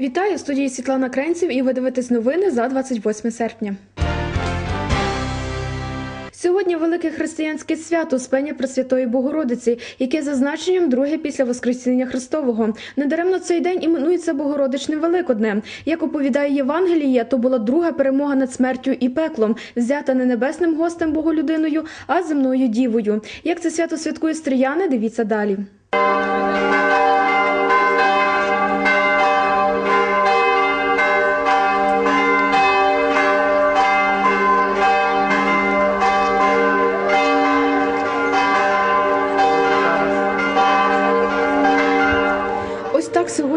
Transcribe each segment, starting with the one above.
Вітаю в студії Світлана Кренців і ви дивитесь новини за 28 серпня. Сьогодні велике християнське свято Спення Пресвятої Богородиці, яке за значенням друге після Воскресіння Христового. Недаремно цей день іменується Богородичне Великодне. Як оповідає Євангеліє, то була друга перемога над смертю і пеклом, взята не небесним гостем Боголюдиною, а земною дівою. Як це свято святкує стріяни, дивіться далі.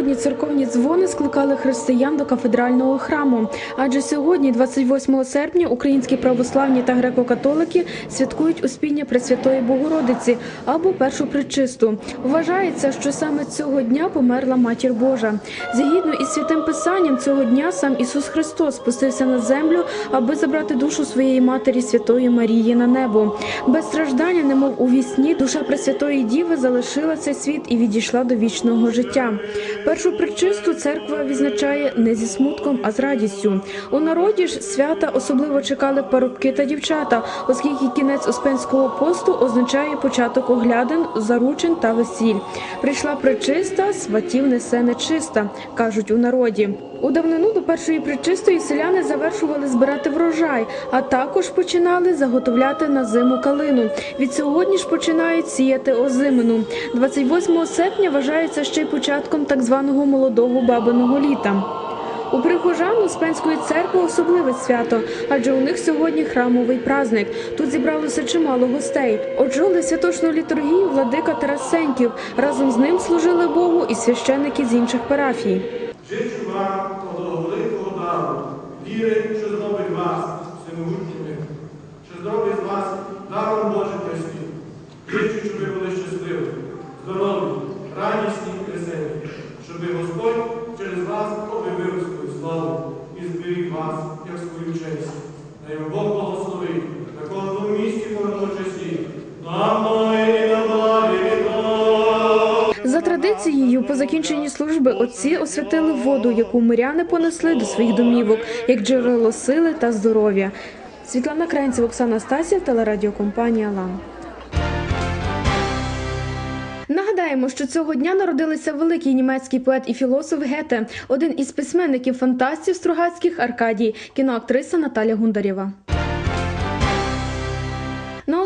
Так церковні дзвони скликали християн до кафедрального храму. Адже сьогодні, 28 серпня, українські православні та греко-католики святкують Успіння Пресвятої Богородиці або першу причисту. Вважається, що саме цього дня померла Матір Божа. Згідно із святим писанням, цього дня сам Ісус Христос спустився на землю, аби забрати душу своєї матері Святої Марії на небо. Без страждання, немов у вісні, душа Пресвятої Діви залишила цей світ і відійшла до вічного життя. Першу причисту церква відзначає не зі смутком, а з радістю. У народі ж свята особливо чекали парубки та дівчата, оскільки кінець Оспенського посту означає початок оглядин, заручин та весіль. Прийшла причиста, сватів несе нечиста, кажуть у народі. У давнину до першої причистої селяни завершували збирати врожай, а також починали заготовляти на зиму калину. Від сьогодні ж починають сіяти озимину. 28 серпня вважається ще й початком так званого молодого бабиного літа. У прихожан Успенської церкви особливе свято, адже у них сьогодні храмовий праздник. Тут зібралося чимало гостей. Очолили святочну літургію владика Тарас Сеньків. Разом з ним служили Богу і священники з інших парафій. Вам того великого дару, віри, що зробить вас всемогутніми, що зробить з вас даром Божим Христі. Жичу, щоб ви були щасливі, здорові, радісні і веселі, щоб Господь через вас об'явив свою славу і зберіг вас, як свою честь. Вам Бог благословить традицією, по закінченні служби отці освятили воду, яку миряни понесли до своїх домівок, як джерело сили та здоров'я. Світлана Кренцева, Оксана Стасів, телерадіокомпанія Лан. Нагадаємо, що цього дня народилися великий німецький поет і філософ Гете, один із письменників фантастів Стругацьких Аркадій, кіноактриса Наталя Гундарєва.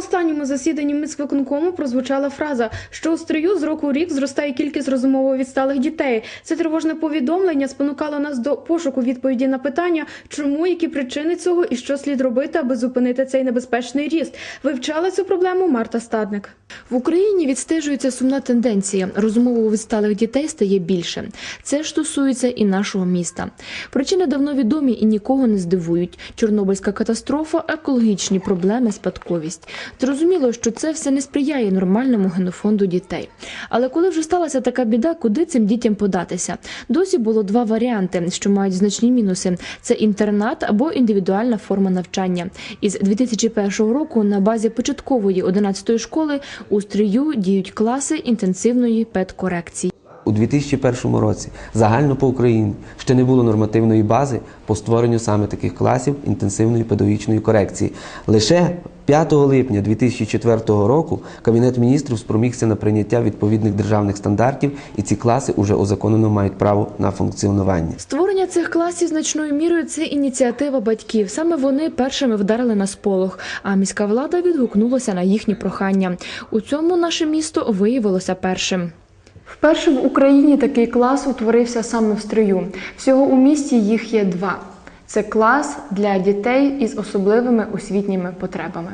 Останньому засіданні міськвиконкому прозвучала фраза, що у строю з року в рік зростає кількість розумово відсталих дітей. Це тривожне повідомлення спонукало нас до пошуку відповіді на питання, чому, які причини цього і що слід робити, аби зупинити цей небезпечний ріст. Вивчала цю проблему Марта Стадник. В Україні відстежується сумна тенденція. Розумово відсталих дітей стає більше. Це ж стосується і нашого міста. Причини давно відомі і нікого не здивують: Чорнобильська катастрофа, екологічні проблеми, спадковість. Зрозуміло, що це все не сприяє нормальному генофонду дітей. Але коли вже сталася така біда, куди цим дітям податися? Досі було два варіанти, що мають значні мінуси: це інтернат або індивідуальна форма навчання. Із 2001 року на базі початкової 11 школи у стрію діють класи інтенсивної педкорекції. У 2001 році загально по Україні ще не було нормативної бази по створенню саме таких класів інтенсивної педагогічної корекції. Лише 5 липня 2004 року Кабінет міністрів спромігся на прийняття відповідних державних стандартів, і ці класи уже узаконено мають право на функціонування. Створення цих класів значною мірою це ініціатива батьків. Саме вони першими вдарили на сполох, а міська влада відгукнулася на їхні прохання. У цьому наше місто виявилося першим. Вперше в Україні такий клас утворився саме в стрию. Всього у місті їх є два. Це клас для дітей із особливими освітніми потребами.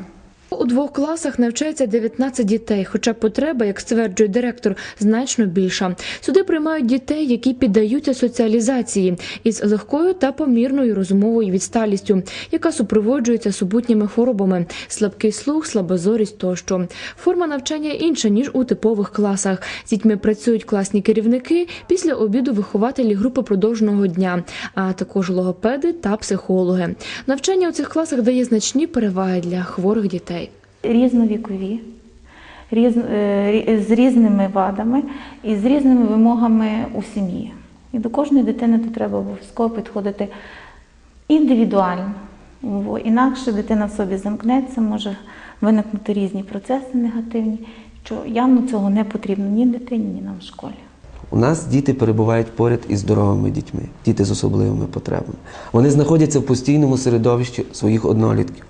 У двох класах навчається 19 дітей, хоча потреба, як стверджує директор, значно більша. Сюди приймають дітей, які піддаються соціалізації із легкою та помірною розумовою відсталістю, яка супроводжується супутніми хворобами, слабкий слух, слабозорість тощо. Форма навчання інша ніж у типових класах. З дітьми працюють класні керівники після обіду вихователі групи продовженого дня, а також логопеди та психологи. Навчання у цих класах дає значні переваги для хворих дітей. Різновікові, різ, е, з різними вадами і з різними вимогами у сім'ї. І до кожної дитини тут треба обов'язково підходити індивідуально. Бо інакше дитина в собі замкнеться, може виникнути різні процеси негативні, що явно цього не потрібно ні дитині, ні нам в школі. У нас діти перебувають поряд із здоровими дітьми, діти з особливими потребами. Вони знаходяться в постійному середовищі своїх однолітків.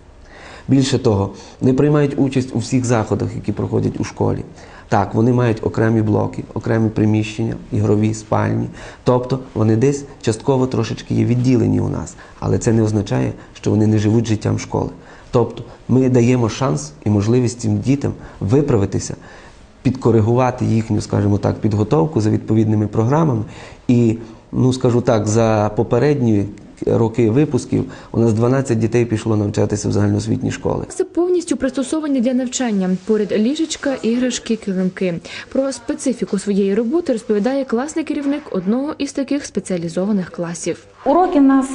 Більше того, вони приймають участь у всіх заходах, які проходять у школі. Так, вони мають окремі блоки, окремі приміщення, ігрові, спальні. Тобто вони десь частково трошечки є відділені у нас, але це не означає, що вони не живуть життям школи. Тобто ми даємо шанс і можливість цим дітям виправитися, підкоригувати їхню, скажімо так, підготовку за відповідними програмами. І, ну скажу так, за попередні роки випусків у нас 12 дітей пішло навчатися в загальноосвітні школи. Це повністю пристосовані для навчання. Поряд ліжечка, іграшки, килимки. Про специфіку своєї роботи розповідає класний керівник одного із таких спеціалізованих класів. Уроки в нас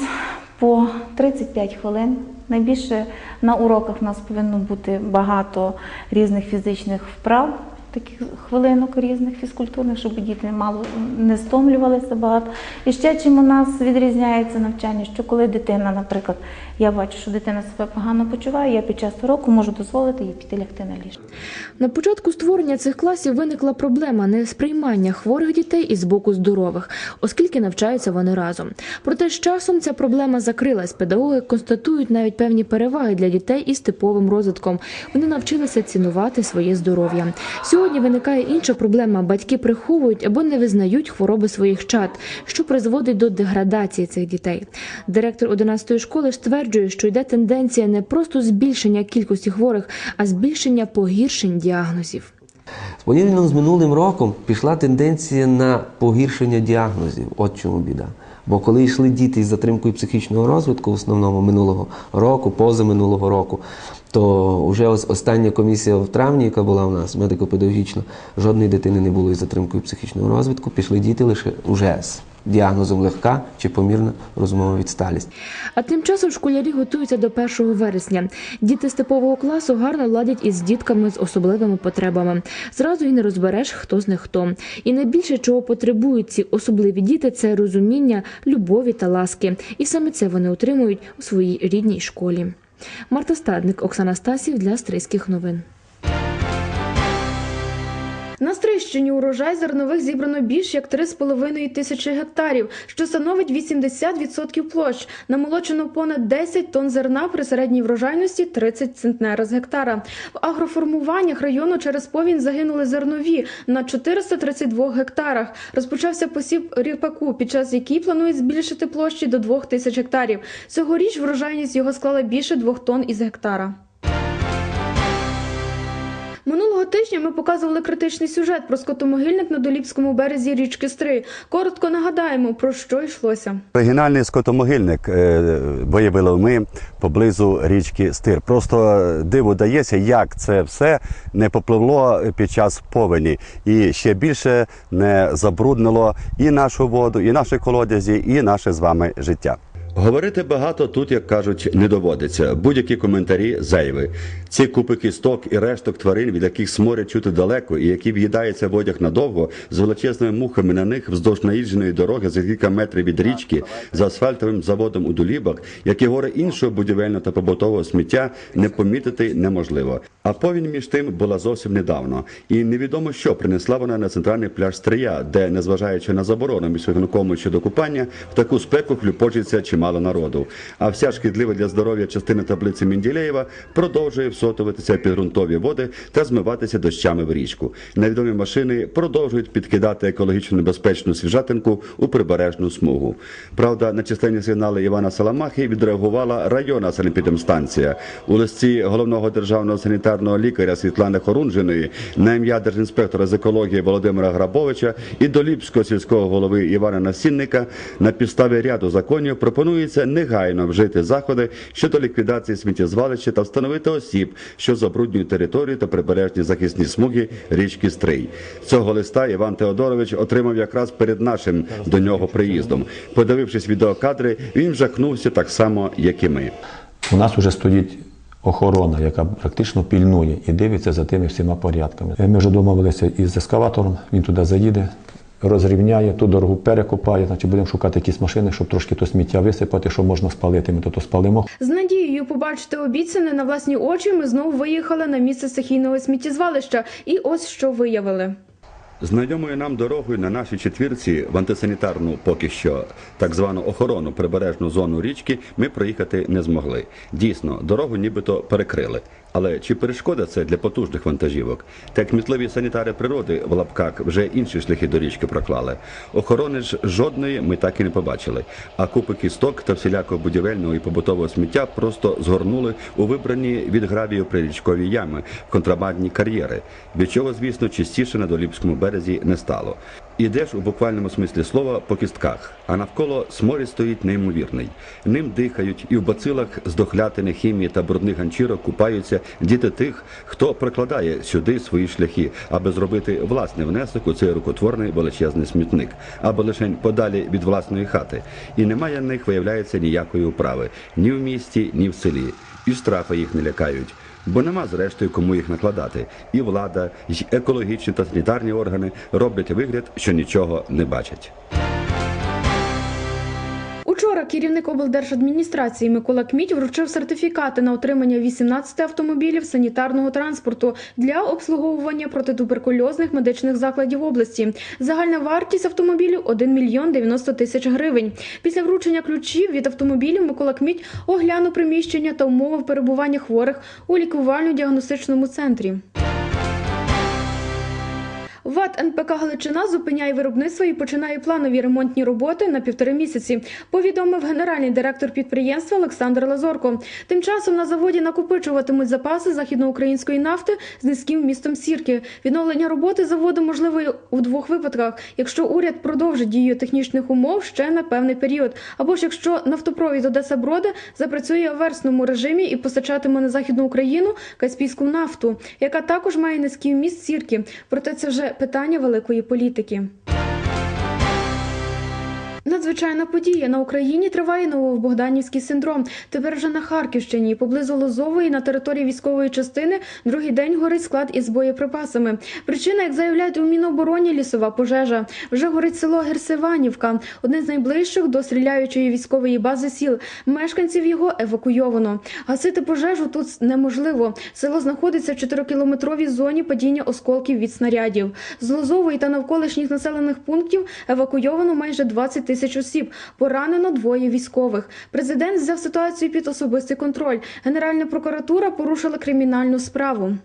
по 35 хвилин. Найбільше на уроках в нас повинно бути багато різних фізичних вправ, таких хвилинок різних фізкультурних, щоб діти мало не стомлювалися багато. І ще чим у нас відрізняється навчання, що коли дитина, наприклад, я бачу, що дитина себе погано почуває, я під час уроку можу дозволити їй піти лягти на ліжко. На початку створення цих класів виникла проблема несприймання хворих дітей із боку здорових, оскільки навчаються вони разом. Проте з часом ця проблема закрилась. Педагоги констатують навіть певні переваги для дітей із типовим розвитком. Вони навчилися цінувати своє здоров'я. Сьогодні виникає інша проблема: батьки приховують або не визнають хвороби своїх чад, що призводить до деградації цих дітей. Директор 11-ї школи стверджує, що йде тенденція не просто збільшення кількості хворих, а збільшення погіршень діагнозів. Порівняно з минулим роком пішла тенденція на погіршення діагнозів. От чому біда. Бо коли йшли діти із затримкою психічного розвитку, в основному минулого року, позаминулого року, то вже ось остання комісія в травні, яка була у нас медико-педагогічна, жодної дитини не було із затримкою психічного розвитку. Пішли діти лише вже з діагнозом легка чи помірна розумова відсталість. А тим часом школярі готуються до 1 вересня. Діти з типового класу гарно ладять із дітками з особливими потребами. Зразу і не розбереш, хто з них хто. І найбільше, чого потребують ці особливі діти, це розуміння, любові та ласки. І саме це вони отримують у своїй рідній школі. Марта Стадник, Оксана Стасів для Стрийських новин. На Стрищині урожай зернових зібрано більш як 3,5 тисячі гектарів, що становить 80% площ. Намолочено понад 10 тонн зерна при середній врожайності 30 центнера з гектара. В агроформуваннях району через повінь загинули зернові на 432 гектарах. Розпочався посів ріпаку, під час який планують збільшити площі до 2 тисяч гектарів. Цьогоріч врожайність його склала більше 2 тонн із гектара. Минулого тижня ми показували критичний сюжет про скотомогильник на Доліпському березі річки Стри. Коротко нагадаємо, про що йшлося. Оригінальний скотомогильник е, виявили ми поблизу річки Стир. Просто диво дається, як це все не попливло під час повені і ще більше не забруднило і нашу воду, і наші колодязі, і наше з вами життя. Говорити багато тут, як кажуть, не доводиться. Будь-які коментарі зайві. Ці купи кісток і решток тварин, від яких сморять чути далеко, і які в'їдаються в одяг надовго, з величезними мухами на них вздовж наїждженої дороги за кілька метрів від річки, за асфальтовим заводом у Дулібах, як і гори іншого будівельного та побутового сміття, не помітити неможливо. А повінь між тим була зовсім недавно, і невідомо, що принесла вона на центральний пляж Стрия, де, незважаючи на заборону міськвиконкому щодо купання, в таку спеку хлюпочеться чимало народу. А вся шкідлива для здоров'я частина таблиці Менділеєва продовжує всотуватися під ґрунтові води та змиватися дощами в річку. Невідомі машини продовжують підкидати екологічно небезпечну свіжатинку у прибережну смугу. Правда, на численні сигнали Івана Саламахи відреагувала районна санепідемстанція. У листі головного державного санітарного лікаря Світлани Хорунжиної на ім'я держінспектора з екології Володимира Грабовича і до Ліпського сільського голови Івана Насінника на підставі ряду законів пропонується негайно вжити заходи щодо ліквідації сміттєзвалища та встановити осіб, що забруднюють територію та прибережні захисні смуги річки Стрий. Цього листа Іван Теодорович отримав якраз перед нашим до нього приїздом. Подивившись відеокадри, він жахнувся так само, як і ми. У нас вже стоїть охорона, яка практично пільнує і дивиться за тими всіма порядками. Ми вже домовилися із ескаватором, він туди заїде, розрівняє, ту дорогу перекопає, значить будемо шукати якісь машини, щоб трошки то сміття висипати, що можна спалити, ми то, то спалимо. З надією побачити обіцяне на власні очі. Ми знову виїхали на місце стихійного сміттєзвалища. І ось що виявили. Знайомою нам дорогою на нашій четвірці в антисанітарну поки що так звану охорону прибережну зону річки ми проїхати не змогли. Дійсно, дорогу нібито перекрили. Але чи перешкода це для потужних вантажівок? Та як кмітливі санітари природи в лапках вже інші шляхи до річки проклали. Охорони ж жодної ми так і не побачили. А купи кісток та всілякого будівельного і побутового сміття просто згорнули у вибрані від гравію прирічкові ями в контрабандні кар'єри, від чого, звісно, чистіше на Доліпському березі не стало. Ідеш у буквальному смислі слова по кістках, а навколо сморід стоїть неймовірний. Ним дихають і в бацилах здохлятини хімії та брудних ганчірок купаються діти тих, хто прокладає сюди свої шляхи, аби зробити власний внесок у цей рукотворний величезний смітник, або лише подалі від власної хати. І немає на них виявляється ніякої управи ні в місті, ні в селі. І штрафи їх не лякають. Бо нема зрештою кому їх накладати. І влада, і екологічні та санітарні органи роблять вигляд, що нічого не бачать. Учора керівник облдержадміністрації Микола Кміть вручив сертифікати на отримання 18 автомобілів санітарного транспорту для обслуговування протитуберкульозних медичних закладів області. Загальна вартість автомобілів 1 мільйон 90 тисяч гривень. Після вручення ключів від автомобілів Микола Кміть оглянув приміщення та умови перебування хворих у лікувально-діагностичному центрі. ВАТ НПК Галичина зупиняє виробництво і починає планові ремонтні роботи на півтори місяці. Повідомив генеральний директор підприємства Олександр Лазорко. Тим часом на заводі накопичуватимуть запаси західноукраїнської нафти з низьким вмістом сірки. Відновлення роботи заводу можливо у двох випадках: якщо уряд продовжить дію технічних умов ще на певний період, або ж якщо нафтопровід Одеса Броди запрацює у версному режимі і постачатиме на західну Україну каспійську нафту, яка також має низький вміст сірки. Проте це вже питання великої політики. Надзвичайна подія на Україні триває Новобогданівський синдром. Тепер вже на Харківщині, поблизу Лозової, на території військової частини, другий день горить склад із боєприпасами. Причина, як заявляють у Мінобороні, лісова пожежа. Вже горить село Герсиванівка, одне з найближчих до стріляючої військової бази сіл. Мешканців його евакуйовано. Гасити пожежу тут неможливо. Село знаходиться в 4-кілометровій зоні падіння осколків від снарядів. З Лозової та навколишніх населених пунктів евакуйовано майже 20 тисяч осіб. Поранено двоє військових. Президент взяв ситуацію під особистий контроль. Генеральна прокуратура порушила кримінальну справу.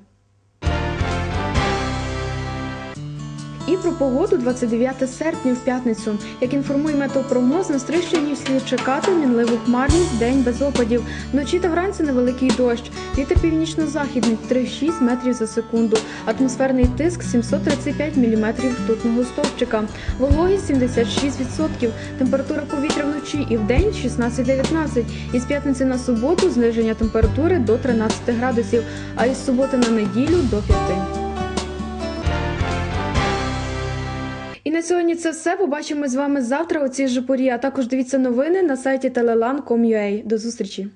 І про погоду 29 серпня в п'ятницю. Як інформує метеопрогноз, на Стрищині слід чекати мінливу хмарність, день без опадів. Вночі та вранці невеликий дощ. Вітер північно-західний 3,6 метрів за секунду. Атмосферний тиск 735 міліметрів ртутного стовпчика. Вологість 76%. Температура повітря вночі і вдень 16-19. Із п'ятниці на суботу зниження температури до 13 градусів, а із суботи на неділю до 5. На сьогодні це все. Побачимо з вами завтра У цій же порі. А також дивіться новини на сайті telelan.com.ua. До зустрічі.